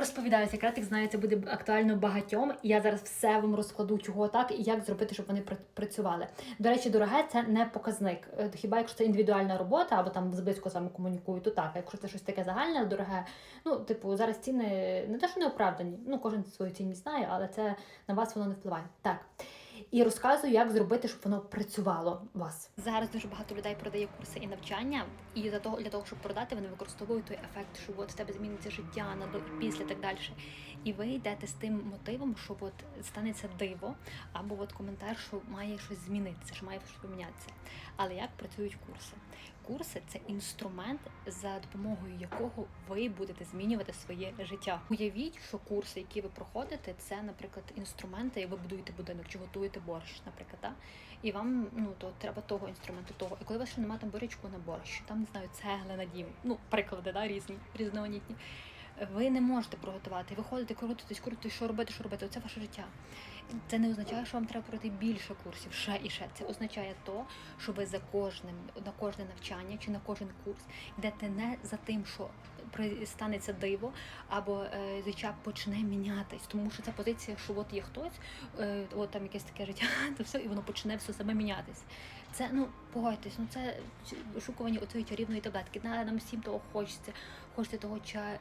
Розповідаю секретик, знаю, це буде актуально багатьом. І я зараз все вам розкладу, чого так і як зробити, щоб вони працювали. До речі, дороге це не показник. Е, Хіба якщо це індивідуальна робота або там близько саме комунікую, то так. Якщо це щось таке загальне, дороге, ну типу, зараз ціни не те, що не оправдані. Ну кожен свою цінність знає, але це на вас воно не впливає. Так. І розказую, як зробити, щоб воно працювало у вас. Зараз дуже багато людей продає курси і навчання, і для того, для того, щоб продати, вони використовують той ефект, що от в тебе зміниться життя на до і після так далі. І ви йдете з тим мотивом, що от станеться диво, або от коментар, що має щось змінитися, що має щось помінятися. Але як працюють курси? Курси це інструмент, за допомогою якого ви будете змінювати своє життя. Уявіть, що курси, які ви проходите, це, наприклад, інструменти, ви будуєте будинок чи готуєте борщ, наприклад, да? і вам ну то треба того інструменту, того. І коли у вас ще немає там борячку на борщ, там не знаю, цегли на дім, ну приклади, да, різні, різноманітні. Ви не можете приготувати. Ви ходите, крутитесь, крутитесь, що робити, що робити. Оце ваше життя. Це не означає, що вам треба пройти більше курсів, ще і ще. Це означає то, що ви за кожним на кожне навчання чи на кожен курс йдете не за тим, що станеться диво, або е, життя почне мінятись, тому що ця позиція, що от є хтось, е, от там якесь таке життя, то все, і воно почне все саме мінятись. Це ну погодьтесь, ну це вишукування оцієї чарівної таблетки. Нам всім того хочеться, хочеться того ча,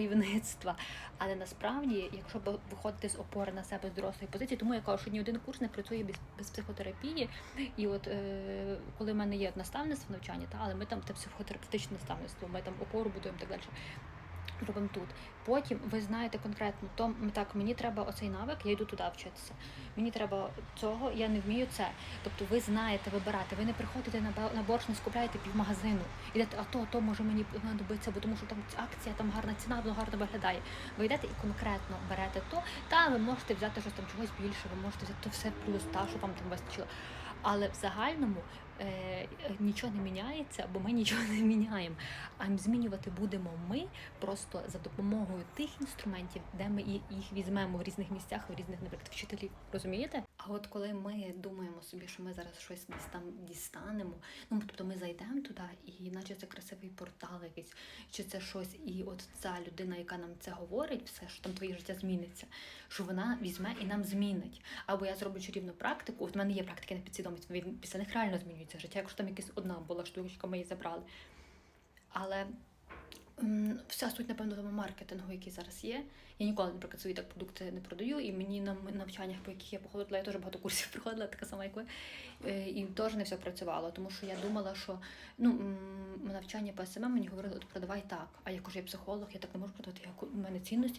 чарівництва. Але насправді, якщо виходити з опори на себе з дорослої позиції, тому я кажу, що ні один курс не працює без, без психотерапії. І от е, коли в мене є наставництво навчання, та але ми там те психотерапевтичне наставництво, ми там опору будуємо так далі. Робимо тут. Потім ви знаєте конкретно, то так, мені треба оцей навик, я йду туди вчитися. Мені треба цього, я не вмію це. Тобто ви знаєте вибирати. Ви не приходите на борщ, не скупляєте півмагазину. Ідете, а то, то може мені знадобиться, бо тому що там акція, там гарна ціна, воно гарно виглядає. Ви йдете і конкретно берете то, та ви можете взяти щось там чогось більше, ви можете взяти то все плюс, та що вам там вистачило. Але в загальному е, нічого не міняється, бо ми нічого не міняємо. А змінювати будемо ми просто за допомогою тих інструментів, де ми їх візьмемо в різних місцях, в різних, наприклад, вчителів. Розумієте? От коли ми думаємо собі, що ми зараз щось десь там дістанемо, ну тобто ми зайдемо туди, і наче це красивий портал якийсь, чи це щось, і от ця людина, яка нам це говорить, все, що там твоє життя зміниться, що вона візьме і нам змінить. Або я зроблю чарівну практику. От в мене є практики на підсвідомість, після них реально змінюється життя, якщо там якась одна була штучка, ми її забрали. Але вся суть, напевно, тому маркетингу, який зараз є. Я ніколи, наприклад, свої так продукти не продаю, і мені на навчаннях, по яких я походила, я теж багато курсів проходила, така сама, як ви. Е, І теж не все працювало, тому що я думала, що ну навчання по СММ мені говорили, от продавай так. А я кажу, я психолог, я так не можу продавати. Я ку- у мене цінності.